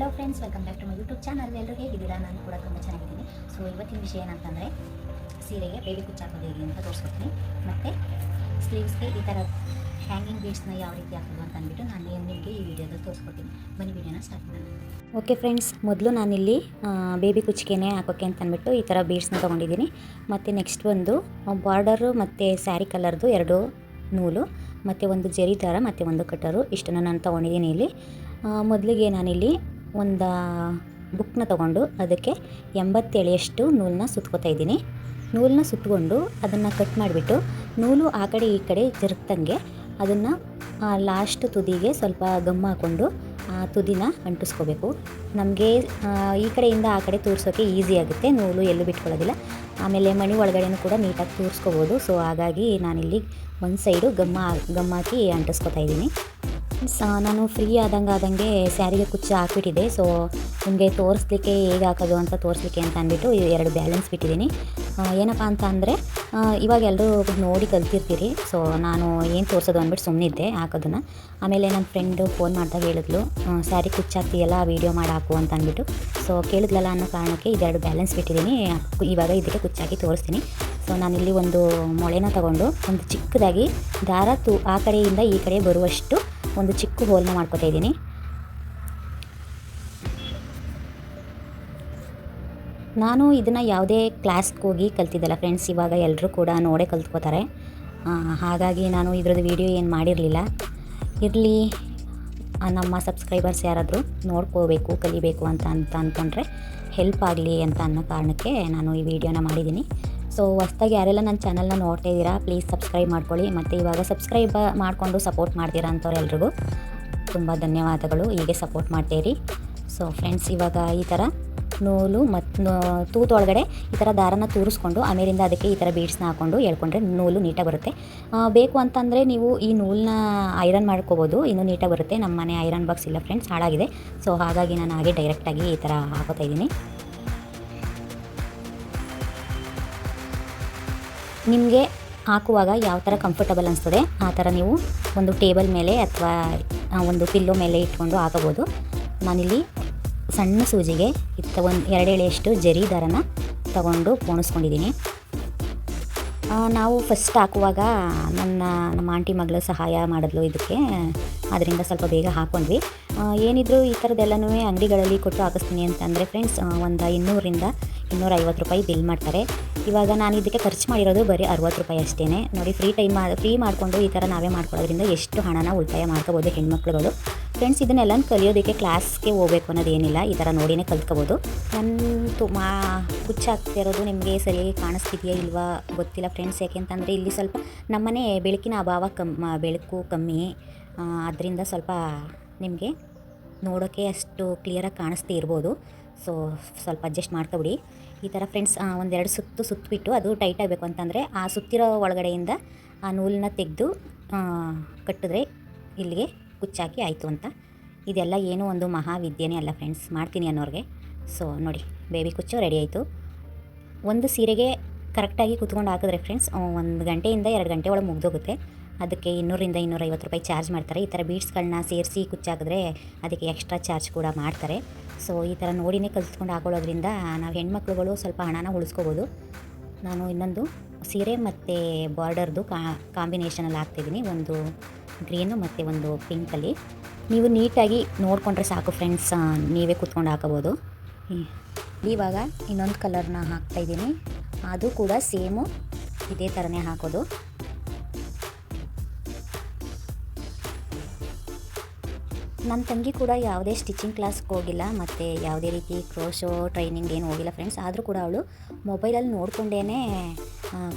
Hello friends welcome back to my YouTube channel ಎಲ್ಲರೂ ಹೇಗಿದ್ದೀರಾ? ನಾನು ಕೂಡ ತುಂಬ ಚೆನ್ನಾಗಿದ್ದೀನಿ. ಸೊ ಇವತ್ತಿನ ವಿಷಯ ಏನಂತಂದರೆ, ಸೀರೆಗೆ ಬೇಬಿ ಕುಚ್ಚು ಹಾಕೋದು ಹೇಗೆ ಅಂತ ತೋರಿಸ್ಕೊಡ್ತೀನಿ. ಮತ್ತು ಸ್ಲೀವ್ಸ್ಗೆ ಈ ಥರ ಹ್ಯಾಂಗಿಂಗ್ ಬೀಡ್ಸ್ನ ಯಾವ ರೀತಿ ಹಾಕೋದು ಅಂತ ಅಂದ್ಬಿಟ್ಟು ನಾನು ನಿಮಗೆ ಈ ವಿಡಿಯೋದಲ್ಲಿ ತೋರಿಸ್ಕೊಡ್ತೀನಿ. ಬನ್ನಿ ವಿಡಿಯೋನ ಸ್ಟಾರ್ಟ್ ಮಾಡೋಣ. ಓಕೆ ಫ್ರೆಂಡ್ಸ್ ಮೊದಲು ನಾನಿಲ್ಲಿ ಬೇಬಿ ಕುಚ್ಚಿಗೆನೆ ಹಾಕೋಕ್ಕೆ ಅಂತ ಅಂದ್ಬಿಟ್ಟು ಈ ಥರ ಬೀಡ್ಸ್ನ ತೊಗೊಂಡಿದ್ದೀನಿ. ಮತ್ತು ನೆಕ್ಸ್ಟ್ ಒಂದು ಬಾರ್ಡರು ಮತ್ತು ಸ್ಯಾರಿ ಕಲರ್ದು ಎರಡು ನೂಲು, ಮತ್ತು ಒಂದು ಜರಿ ಥರ ಮತ್ತು ಒಂದು ಕಟ್ಟರು ಇಷ್ಟನ್ನು ನಾನು ತೊಗೊಂಡಿದ್ದೀನಿ ಇಲ್ಲಿ. ಮೊದಲಿಗೆ ನಾನಿಲ್ಲಿ ಒಂದು ಬುಕ್ನ ತಗೊಂಡು ಅದಕ್ಕೆ ಎಂಬತ್ತೇಳೆಯಷ್ಟು ನೂಲನ್ನ ಸುತ್ಕೋತಾ ಇದ್ದೀನಿ. ನೂಲನ್ನ ಸುತ್ತಕೊಂಡು ಅದನ್ನು ಕಟ್ ಮಾಡಿಬಿಟ್ಟು ನೂಲು ಆ ಕಡೆ ಈ ಕಡೆ ಜರುಗ್ತಂಗೆ ಅದನ್ನು ಲಾಸ್ಟ್ ತುದಿಗೆ ಸ್ವಲ್ಪ ಗಮ್ ಹಾಕ್ಕೊಂಡು ಆ, ತುದಿನ ಅಂಟಿಸ್ಕೋಬೇಕು. ನಮಗೆ ಈ ಕಡೆಯಿಂದ ಆ ಕಡೆ ತೋರಿಸೋಕೆ ಈಸಿ ಆಗುತ್ತೆ. ನೂಲು ಎಲ್ಲೂ ಬಿಟ್ಕೊಳ್ಳೋದಿಲ್ಲ. ಆಮೇಲೆ ಮಣಿ ಒಳಗಡೆನೂ ಕೂಡ ನೀಟಾಗಿ ತೂರಿಸ್ಕೋಬೋದು. ಸೊ ಹಾಗಾಗಿ ನಾನಿಲ್ಲಿ ಒಂದು ಸೈಡು ಗಮ್ಮ ಗಮ್ ಹಾಕಿ ಅಂಟಿಸ್ಕೊತಾ ಇದ್ದೀನಿ. ನಾನು ಫ್ರೀ ಆದಂಗೆ ಆದಂಗೆ ಸ್ಯಾರಿಗೆ ಕುಚ್ಚು ಹಾಕಿಬಿಟ್ಟಿದ್ದೆ. ಸೊ ನಿಮಗೆ ತೋರಿಸ್ಲಿಕ್ಕೆ ಹೇಗೆ ಹಾಕೋದು ಅಂತ ತೋರಿಸ್ಲಿಕ್ಕೆ ಅಂತ ಅಂದ್ಬಿಟ್ಟು ಎರಡು ಬ್ಯಾಲೆನ್ಸ್ ಬಿಟ್ಟಿದ್ದೀನಿ. ಏನಪ್ಪ ಅಂತ ಅಂದರೆ ಇವಾಗ ಎಲ್ಲರೂ ನೋಡಿ ಕಲ್ತಿರ್ತೀರಿ. ಸೊ ನಾನು ಏನು ತೋರಿಸೋದು ಅಂದ್ಬಿಟ್ಟು ಸುಮ್ಮನಿದ್ದೆ ಹಾಕೋದನ್ನು. ಆಮೇಲೆ ನನ್ನ ಫ್ರೆಂಡು ಫೋನ್ ಮಾಡಿದಾಗ ಹೇಳಿದ್ಲು ಸ್ಯಾರಿ ಕುಚ್ಚು ಹಾಕ್ತೀಯಲ್ಲ ವೀಡಿಯೋ ಮಾಡಿ ಹಾಕು ಅಂತ ಅಂದ್ಬಿಟ್ಟು. ಸೊ ಕೇಳಿದ್ಲಲ್ಲ ಅನ್ನೋ ಕಾರಣಕ್ಕೆ ಇದೆರಡು ಬ್ಯಾಲೆನ್ಸ್ ಬಿಟ್ಟಿದ್ದೀನಿ. ಇವಾಗ ಇದಕ್ಕೆ ಕುಚ್ಚಾಕಿ ತೋರಿಸ್ತೀನಿ. ಸೊ ನಾನಿಲ್ಲಿ ಒಂದು ಮೊಳೆನ ತಗೊಂಡು, ಒಂದು ಚಿಕ್ಕದಾಗಿ ದಾರ ತು, ಆ ಕಡೆಯಿಂದ ಈ ಕಡೆ ಬರುವಷ್ಟು ಒಂದು ಚಿಕ್ಕ ಹೋಲ್ನ ಮಾಡ್ಕೋತಾ ಇದ್ದೀನಿ. ನಾನು ಇದನ್ನು ಯಾವುದೇ ಕ್ಲಾಸ್ಗೆ ಹೋಗಿ ಕಲ್ತಿದ್ದಲ್ಲ ಫ್ರೆಂಡ್ಸ್, ಇವಾಗ ಎಲ್ಲರೂ ಕೂಡ ನೋಡೇ ಕಲ್ತ್ಕೋತಾರೆ. ಹಾಗಾಗಿ ನಾನು ಇದ್ರದ್ದು ವಿಡಿಯೋ ಏನು ಮಾಡಿರಲಿಲ್ಲ. ಇರಲಿ ನಮ್ಮ ಸಬ್ಸ್ಕ್ರೈಬರ್ಸ್ ಯಾರಾದರೂ ನೋಡ್ಕೋಬೇಕು, ಕಲಿಬೇಕು ಅಂತ ಅಂತ ಅಂದ್ಕೊಂಡ್ರೆ ಹೆಲ್ಪ್ ಆಗಲಿ ಅಂತ ಅನ್ನೋ ಕಾರಣಕ್ಕೆ ನಾನು ಈ ವಿಡಿಯೋನ ಮಾಡಿದ್ದೀನಿ. ಸೊ ಹೊಸ್ದಾಗಿ ಯಾರೆಲ್ಲ ನನ್ನ ಚಾನಲ್ನ ನೋಡ್ತಾ ಇದ್ದೀರಾ ಪ್ಲೀಸ್ ಸಬ್ಸ್ಕ್ರೈಬ್ ಮಾಡ್ಕೊಳ್ಳಿ. ಮತ್ತು ಇವಾಗ ಸಬ್ಸ್ಕ್ರೈಬ್ ಮಾಡಿಕೊಂಡು ಸಪೋರ್ಟ್ ಮಾಡ್ತೀರಾ ಅಂಥವ್ರೆಲ್ರಿಗೂ ತುಂಬ ಧನ್ಯವಾದಗಳು. ಹೀಗೆ ಸಪೋರ್ಟ್ ಮಾಡ್ತೀರಿ. ಸೊ ಫ್ರೆಂಡ್ಸ್ ಇವಾಗ ಈ ಥರ ನೂಲು ಮತ್ತು ತೂತೊಳಗಡೆ ಈ ಥರ ದಾರನ ತೂರಿಸ್ಕೊಂಡು, ಆಮೇಲಿಂದ ಅದಕ್ಕೆ ಈ ಥರ ಬೀಡ್ಸ್ನ ಹಾಕ್ಕೊಂಡು ಹೇಳ್ಕೊಂಡ್ರೆ ನೂಲು ನೀಟಾಗಿ ಬರುತ್ತೆ. ಬೇಕು ಅಂತಂದರೆ ನೀವು ಈ ನೂಲನ್ನ ಐರನ್ ಮಾಡ್ಕೋಬೋದು. ಇನ್ನೂ ನೀಟಾಗಿ ಬರುತ್ತೆ. ನಮ್ಮ ಮನೆ ಐರನ್ ಬಾಕ್ಸ್ ಇಲ್ಲ ಫ್ರೆಂಡ್ಸ್ ಹಾಳಾಗಿದೆ. ಸೊ ಹಾಗಾಗಿ ನಾನು ಹಾಗೆ ಡೈರೆಕ್ಟಾಗಿ ಈ ಥರ ಹಾಕೋತಾ ಇದ್ದೀನಿ. ನಿಮಗೆ ಹಾಕುವಾಗ ಯಾವ ಥರ ಕಂಫರ್ಟಬಲ್ ಅನಿಸ್ತದೆ, ಆ ಥರ ನೀವು ಒಂದು ಟೇಬಲ್ ಮೇಲೆ ಅಥವಾ ಒಂದು ಪಿಲ್ಲೋ ಮೇಲೆ ಇಟ್ಕೊಂಡು ಹಾಕಬೋದು. ನಾನಿಲ್ಲಿ ಸಣ್ಣ ಸೂಜಿಗೆ ಇತ್ತ ಒಂದು ಎರಡು ಎಳೆಯಷ್ಟು ಜರಿ ದಾರನ ತಗೊಂಡು ಪೋಣಿಸ್ಕೊಂಡಿದ್ದೀನಿ. ನಾವು ಫಸ್ಟ್ ಹಾಕುವಾಗ ನನ್ನ, ನಮ್ಮ ಆಂಟಿ ಮಗಳು ಸಹಾಯ ಮಾಡಿದ್ಲು ಇದಕ್ಕೆ. ಅದರಿಂದ ಸ್ವಲ್ಪ ಬೇಗ ಹಾಕ್ಕೊಂಡ್ವಿ ಏನಿದ್ರು ಈ ಥರದ್ದೆಲ್ಲನೂ ಅಂಗಡಿಗಳಲ್ಲಿ ಕೊಟ್ಟು ಹಾಕಿಸ್ತೀನಿ ಅಂತಂದರೆ ಫ್ರೆಂಡ್ಸ್ ಒಂದು ಇನ್ನೂರಿಂದ ಇನ್ನೂರ ಐವತ್ತು ರೂಪಾಯಿ ಬಿಲ್ ಮಾಡ್ತಾರೆ. ಇವಾಗ ನಾನು ಇದಕ್ಕೆ ಖರ್ಚು ಮಾಡಿರೋದು ಬರೀ ಅರುವತ್ತು ರೂಪಾಯಿ ಅಷ್ಟೇ ನೋಡಿ ಫ್ರೀ ಟೈಮ್ ಫ್ರೀ ಮಾಡಿಕೊಂಡು ಈ ಥರ ನಾವೇ ಮಾಡ್ಕೊಳ್ಳೋದ್ರಿಂದ ಎಷ್ಟು ಹಣನ ಉಳಿತಾಯ ಮಾಡ್ಕೋಬೋದು ಹೆಣ್ಮಕ್ಳುಗಳು. ಫ್ರೆಂಡ್ಸ್ ಇದನ್ನೆಲ್ಲ ಕಲಿಯೋದಕ್ಕೆ ಕ್ಲಾಸ್ಗೆ ಹೋಗ್ಬೇಕು ಅನ್ನೋದೇನಿಲ್ಲ. ಈ ಥರ ನೋಡಿನೇ ಕಲ್ತ್ಕೋಬೋದು. ನನ್ನ ಮಾ ಹುಚ್ಚಾಗ್ತಿರೋದು ನಿಮಗೆ ಸರಿಯಾಗಿ ಕಾಣಿಸ್ತಿದೆಯಾ ಇಲ್ವಾ? ಗೊತ್ತಿಲ್ಲ ಫ್ರೆಂಡ್ಸ್ ಯಾಕೆಂತಂದರೆ ಇಲ್ಲಿ ಸ್ವಲ್ಪ ನಮ್ಮನೆ ಬೆಳಕಿನ ಅಭಾವ ಕಮ್ಮ ಬೆಳಕು ಕಮ್ಮಿ. ಅದರಿಂದ ಸ್ವಲ್ಪ ನಿಮಗೆ ನೋಡೋಕ್ಕೆ ಅಷ್ಟು ಕ್ಲಿಯರಾಗಿ ಕಾಣಿಸ್ತಾ ಇರ್ಬೋದು ಸೊ ಸ್ವಲ್ಪ ಅಡ್ಜಸ್ಟ್ ಮಾಡ್ಕೊಬಿಡಿ ಈ ಥರ ಫ್ರೆಂಡ್ಸ್ ಒಂದೆರಡು ಸುತ್ತು ಸುತ್ತಬಿಟ್ಟು ಅದು ಟೈಟ್ ಆಗಬೇಕು ಅಂತಂದರೆ ಆ ಸುತ್ತಿರೋ ಒಳಗಡೆಯಿಂದ ಆ ನೂಲನ್ನ ತೆಗೆದು ಕಟ್ಟಿದ್ರೆ ಇಲ್ಲಿಗೆ ಕುಚ್ಚಾಕಿ ಆಯಿತು ಅಂತ. ಇದೆಲ್ಲ ಏನೂ ಒಂದು ಮಹಾವಿದ್ಯೆನೇ ಅಲ್ಲ ಫ್ರೆಂಡ್ಸ್, ಮಾಡ್ತೀನಿ ಅನ್ನೋರಿಗೆ. ಸೊ ನೋಡಿ, ಬೇಬಿ ಕುಚ್ಚು ರೆಡಿ ಆಯಿತು. ಒಂದು ಸೀರೆಗೆ ಕರೆಕ್ಟಾಗಿ ಕುತ್ಕೊಂಡು ಹಾಕಿದ್ರೆ ಫ್ರೆಂಡ್ಸ್ ಒಂದು ಗಂಟೆಯಿಂದ ಎರಡು ಗಂಟೆ ಒಳಗೆ ಮುಗ್ದೋಗುತ್ತೆ. ಅದಕ್ಕೆ ಇನ್ನೂರಿಂದ ಇನ್ನೂರೈವತ್ತು ರೂಪಾಯಿ ಚಾರ್ಜ್ ಮಾಡ್ತಾರೆ. ಈ ಥರ ಬೀಡ್ಸ್ಗಳನ್ನ ಸೇರಿಸಿ ಕುಚ್ಚಾಕಿದ್ರೆ ಅದಕ್ಕೆ ಎಕ್ಸ್ಟ್ರಾ ಚಾರ್ಜ್ ಕೂಡ ಮಾಡ್ತಾರೆ. ಸೊ ಈ ಥರ ನೋಡಿನೇ ಕಲಿಸ್ಕೊಂಡು ಹಾಕೊಳ್ಳೋದ್ರಿಂದ ನಾವು ಹೆಣ್ಮಕ್ಳುಗಳು ಸ್ವಲ್ಪ ಹಣನ ಉಳಿಸ್ಕೋಬೋದು. ನಾನು ಇನ್ನೊಂದು ಸೀರೆ ಮತ್ತು ಬಾರ್ಡರ್ದು ಕಾಂಬಿನೇಷನಲ್ಲಿ ಹಾಕ್ತಿದ್ದೀನಿ ಒಂದು ಗ್ರೀನು ಮತ್ತು ಒಂದು ಪಿಂಕಲ್ಲಿ. ನೀವು ನೀಟಾಗಿ ನೋಡಿಕೊಂಡ್ರೆ ಸಾಕು ಫ್ರೆಂಡ್ಸ್ ನೀವೇ ಕೂತ್ಕೊಂಡು ಹಾಕೋಬೋದು. ಇವಾಗ ಇನ್ನೊಂದು ಕಲರ್ನ ಹಾಕ್ತಾಯಿದ್ದೀನಿ ಅದು ಕೂಡ ಸೇಮು, ಇದೇ ಥರನೇ ಹಾಕೋದು. ನನ್ನ ತಂಗಿ ಕೂಡ ಯಾವುದೇ ಸ್ಟಿಚಿಂಗ್ ಕ್ಲಾಸ್ಗೆ ಹೋಗಿಲ್ಲ, ಮತ್ತು ಯಾವುದೇ ರೀತಿ ಕ್ರೋಶೋ ಟ್ರೈನಿಂಗ್ ಏನು ಹೋಗಿಲ್ಲ ಫ್ರೆಂಡ್ಸ್. ಆದರೂ ಕೂಡ ಅವಳು ಮೊಬೈಲಲ್ಲಿ ನೋಡಿಕೊಂಡೇ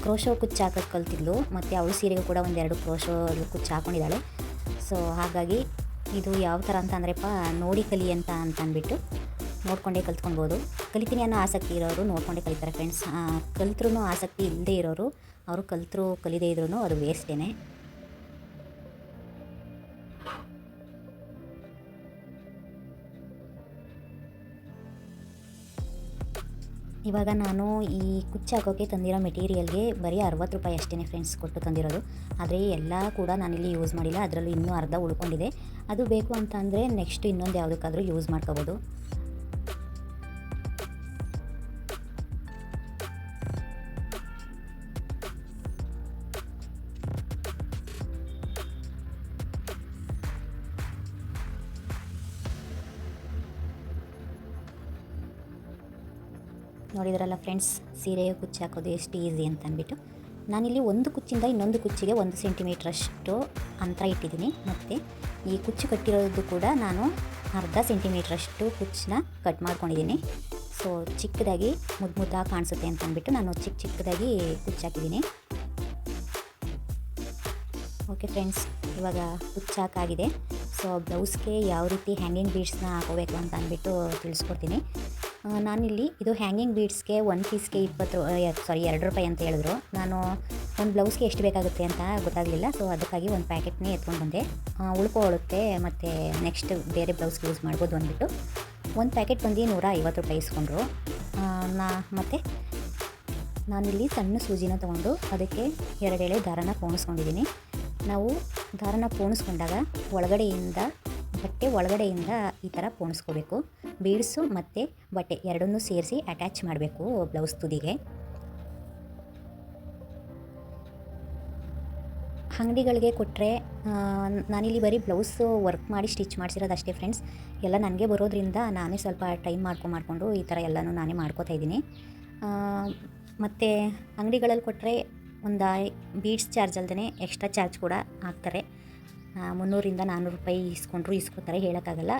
ಕ್ರೋಶೋ ಕುಚ್ಚು ಹಾಕೋದು ಕಲ್ತಿದ್ಲು. ಮತ್ತು ಅವಳು ಸೀರೆಗೂ ಕೂಡ ಒಂದೆರಡು ಕ್ರೋಶೋ ಕುಚ್ಚು ಹಾಕೊಂಡಿದ್ದಾಳೆ. ಸೊ, ಹಾಗಾಗಿ ಇದು ಯಾವ ಥರ ಅಂತ ಪಾ ನೋಡಿ ಕಲಿ ಅಂತ ಅಂತ ಅಂದ್ಬಿಟ್ಟು ನೋಡ್ಕೊಂಡೇ ಕಲ್ತ್ಕೊಳ್ಬೋದು. ಕಲಿತೀನಿ ಅನ್ನೋ ಆಸಕ್ತಿ ಇರೋರು ನೋಡ್ಕೊಂಡೇ ಕಲಿತಾರೆ ಫ್ರೆಂಡ್ಸ್. ಕಲ್ತ್ರೂ ಆಸಕ್ತಿ ಇಲ್ಲದೇ ಇರೋರು, ಅವರು ಕಲ್ತರು ಕಲಿದೇ ಇದ್ರೂ ಅದು ವೇಸ್ಟೇನೆ ಇವಾಗ ನಾನು ಈ ಕುಚ್ಚು ಹಾಕೋಕ್ಕೆ ತಂದಿರೋ ಮೆಟೀರಿಯಲ್ಗೆ ಬರೀ ಅರವತ್ತು ರೂಪಾಯಿ ಅಷ್ಟೇ ಫ್ರೆಂಡ್ಸ್ ಕೊಟ್ಟು ತಂದಿರೋದು. ಆದರೆ ಎಲ್ಲ ಕೂಡ ನಾನಿಲ್ಲಿ ಯೂಸ್ ಮಾಡಿಲ್ಲ. ಅದರಲ್ಲೂ ಇನ್ನೂ ಅರ್ಧ ಉಳ್ಕೊಂಡಿದೆ. ಅದು ಬೇಕು ಅಂತ ಅಂದರೆ ನೆಕ್ಸ್ಟ್ ಇನ್ನೊಂದು ಯಾವುದಕ್ಕಾದರೂ ಯೂಸ್ ಮಾಡ್ಕೋಬೋದು. ನೋಡಿದ್ರಲ್ಲ ಫ್ರೆಂಡ್ಸ್ ಸೀರೆಯ ಕುಚ್ಚು ಹಾಕೋದು ಎಷ್ಟು ಈಸಿ ಅಂತ ಅಂದ್ಬಿಟ್ಟು. ನಾನಿಲ್ಲಿ ಒಂದು ಕುಚ್ಚಿಂದ ಇನ್ನೊಂದು ಕುಚ್ಚಿಗೆ ಒಂದು ಸೆಂಟಿಮೀಟ್ರಷ್ಟು ಅಂತರ ಇಟ್ಟಿದ್ದೀನಿ. ಮತ್ತು ಈ ಕುಚ್ಚು ಕಟ್ಟಿರೋದು ಕೂಡ ನಾನು ಅರ್ಧ ಸೆಂಟಿಮೀಟ್ರಷ್ಟು ಕುಚ್ಚನ್ನ ಕಟ್ ಮಾಡ್ಕೊಂಡಿದ್ದೀನಿ. ಸೊ ಚಿಕ್ಕದಾಗಿ ಮುದ್ದು ಕಾಣಿಸುತ್ತೆ ಅಂತ ಅಂದ್ಬಿಟ್ಟು ನಾನು ಚಿಕ್ಕ ಚಿಕ್ಕದಾಗಿ ಕುಚ್ಚು ಹಾಕಿದ್ದೀನಿ. ಓಕೆ ಫ್ರೆಂಡ್ಸ್ ಇವಾಗ ಕುಚ್ಚು ಹಾಕಾಗಿದೆ. ಸೊ ಬ್ಲೌಸ್ಗೆ ಯಾವ ರೀತಿ ಹ್ಯಾಂಗಿಂಗ್ ಬೀಡ್ಸ್ನ ಹಾಕೋಬೇಕು ಅಂತ ಅಂದ್ಬಿಟ್ಟು ತಿಳಿಸ್ಕೊಡ್ತೀನಿ. ನಾನಿಲ್ಲಿ ಇದು ಹ್ಯಾಂಗಿಂಗ್ ಬೀಡ್ಸ್ಗೆ ಒನ್ ಪೀಸ್ಗೆ ಇಪ್ಪತ್ತು ಸಾರಿ ಎರಡು ರೂಪಾಯಿ ಅಂತ ಹೇಳಿದ್ರು. ನಾನು ಒಂದು ಬ್ಲೌಸ್ಗೆ ಎಷ್ಟು ಬೇಕಾಗುತ್ತೆ ಅಂತ ಗೊತ್ತಾಗಲಿಲ್ಲ ಸೊ ಅದಕ್ಕಾಗಿ ಒಂದು ಪ್ಯಾಕೆಟ್ನೇ ಎತ್ಕೊಂಡು ಬಂದೆ. ಉಳ್ಕೊಳ್ಳುತ್ತೆ ಮತ್ತು ನೆಕ್ಸ್ಟ್ ಬೇರೆ ಬ್ಲೌಸ್ಗೆ ಯೂಸ್ ಮಾಡ್ಬೋದು ಅಂದ್ಬಿಟ್ಟು. ಒಂದು ಪ್ಯಾಕೆಟ್ ಬಂದು ನೂರ ಐವತ್ತು ರೂಪಾಯಿ ಇಸ್ಕೊಂಡ್ರು. ನಾ, ಮತ್ತು ನಾನಿಲ್ಲಿ ಸಣ್ಣ ಸೂಜಿನ ತೊಗೊಂಡು ಅದಕ್ಕೆ ಎರಡೆಳೆ ದಾರನ ಪೋಣಿಸ್ಕೊಂಡಿದ್ದೀನಿ. ನಾವು ದಾರನ ಪೋಣಿಸ್ಕೊಂಡಾಗ ಒಳಗಡೆಯಿಂದ ಬಟ್ಟೆ ಒಳಗಡೆಯಿಂದ ಈ ಥರ ಪೋಣಿಸ್ಕೋಬೇಕು. ಬೀಡ್ಸು ಮತ್ತು ಬಟ್ಟೆ ಎರಡನ್ನೂ ಸೇರಿಸಿ ಅಟ್ಯಾಚ್ ಮಾಡಬೇಕು ಬ್ಲೌಸ್ ತುದಿಗೆ. ಅಂಗಡಿಗಳಿಗೆ ಕೊಟ್ಟರೆ ನಾನಿಲ್ಲಿ ಬರೀ ಬ್ಲೌಸ್ ವರ್ಕ್ ಮಾಡಿ ಸ್ಟಿಚ್ ಮಾಡಿಸಿರೋದು ಅಷ್ಟೇ ಫ್ರೆಂಡ್ಸ್. ಎಲ್ಲ ನನಗೆ ಬರೋದ್ರಿಂದ ನಾನೇ ಸ್ವಲ್ಪ ಟೈಮ್ ಮಾಡ್ಕೊಂಡು ಮಾಡಿಕೊಂಡು ಈ ಥರ ಎಲ್ಲನೂ ನಾನೇ ಮಾಡ್ಕೋತಾ ಇದ್ದೀನಿ. ಮತ್ತು ಅಂಗಡಿಗಳಲ್ಲಿ ಕೊಟ್ಟರೆ ಒಂದು, ಬೀಡ್ಸ್ ಚಾರ್ಜ್ ಅಲ್ಲದೆ ಎಕ್ಸ್ಟ್ರಾ ಚಾರ್ಜ್ ಕೂಡ ಹಾಕ್ತಾರೆ. ಮುನ್ನೂರಿಂದ ನಾನ್ನೂರು ರೂಪಾಯಿ ಇಸ್ಕೊಂಡ್ರು, ಇಸ್ಕೊತಾರೆ, ಹೇಳೋಕ್ಕಾಗಲ್ಲ.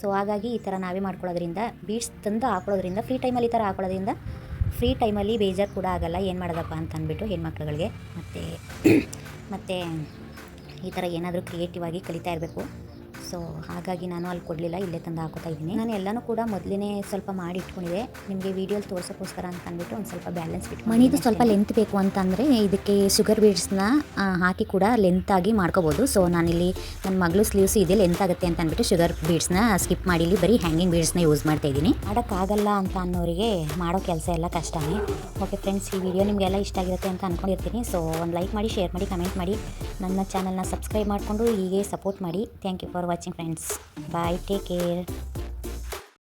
ಸೊ ಹಾಗಾಗಿ ಈ ಥರ ನಾವೇ ಮಾಡ್ಕೊಳ್ಳೋದ್ರಿಂದ ಬೀಡ್ಸ್ ತಂದು ಹಾಕೊಳ್ಳೋದ್ರಿಂದ ಫ್ರೀ ಟೈಮಲ್ಲಿ ಈ ಥರ ಹಾಕೊಳ್ಳೋದ್ರಿಂದ ಫ್ರೀ ಟೈಮಲ್ಲಿ ಬೇಜಾರು ಕೂಡ ಆಗಲ್ಲ. ಏನು ಮಾಡೋದಪ್ಪ ಅಂತ ಅಂದ್ಬಿಟ್ಟು ಹೆಣ್ಮಕ್ಳುಗಳಿಗೆ. ಮತ್ತು ಮತ್ತು ಈ ಥರ ಏನಾದರೂ ಕ್ರಿಯೇಟಿವ್ ಆಗಿ ಕಲಿತಾ ಇರಬೇಕು. ಸೊ ಹಾಗಾಗಿ ನಾನು ಅಲ್ಲಿ ಕೊಡಲಿಲ್ಲ ಇಲ್ಲೇ ತಂದು ಹಾಕೋತಾ ಇದ್ದೀನಿ. ನಾನು ಎಲ್ಲನೂ ಕೂಡ ಮೊದಲೇ ಸ್ವಲ್ಪ ಮಾಡಿ ಇಟ್ಕೊಂಡಿದೆ. ನಿಮಗೆ ವೀಡಿಯೋಲಿ ತೋರಿಸೋಕ್ಕೋಸ್ಕರ ಅಂತ ಅಂದ್ಬಿಟ್ಟು ಒಂದು ಸ್ವಲ್ಪ ಬ್ಯಾಲೆನ್ಸ್ ಬಿಟ್ಟು ಮಣಿದು ಸ್ವಲ್ಪ ಲೆಂತ್ ಬೇಕು ಅಂತಂದರೆ ಇದಕ್ಕೆ ಶುಗರ್ ಬೀಡ್ಸ್ನ ಹಾಕಿ ಕೂಡ ಲೆಂತಾಗಿ ಮಾಡ್ಕೋಬೋದು. ಸೊ ನಾನಿಲ್ಲಿ ನನ್ನ ಮಗಳು ಸ್ಲೀವ್ಸ್ ಇದೆ ಲೆಂತ್ ಆಗುತ್ತೆ ಅಂತ ಅಂದ್ಬಿಟ್ಟು ಶುಗರ್ ಬೀಡ್ಸ್ನ ಸ್ಕಿಪ್ ಮಾಡಿ ಇಲ್ಲಿ ಬರೀ ಹ್ಯಾಂಗಿಂಗ್ ಬೀಡ್ಸ್ನ ಯೂಸ್ ಮಾಡ್ತಾ ಇದ್ದೀನಿ. ಮಾಡೋಕ್ಕಾಗಲ್ಲ ಅಂತ ಅನ್ನೋರಿಗೆ ಮಾಡೋ ಕೆಲಸ ಎಲ್ಲ ಕಷ್ಟನೇ. ಓಕೆ ಫ್ರೆಂಡ್ಸ್ ಈ ವಿಡಿಯೋ ನಿಮಗೆಲ್ಲ ಇಷ್ಟ ಆಗಿರುತ್ತೆ ಅಂತ ಅಂದ್ಕೊಂಡಿರ್ತೀನಿ ಸೊ ಒಂದು ಲೈಕ್ ಮಾಡಿ ಶೇರ್ ಮಾಡಿ ಕಮೆಂಟ್ ಮಾಡಿ. ನನ್ನ ಚಾನಲ್ನ ಸಬ್ಸ್ಕ್ರೈಬ್ ಮಾಡಿಕೊಂಡು ಹೀಗೆ ಸಪೋರ್ಟ್ ಮಾಡಿ. Thank you for watching friends. Bye take care.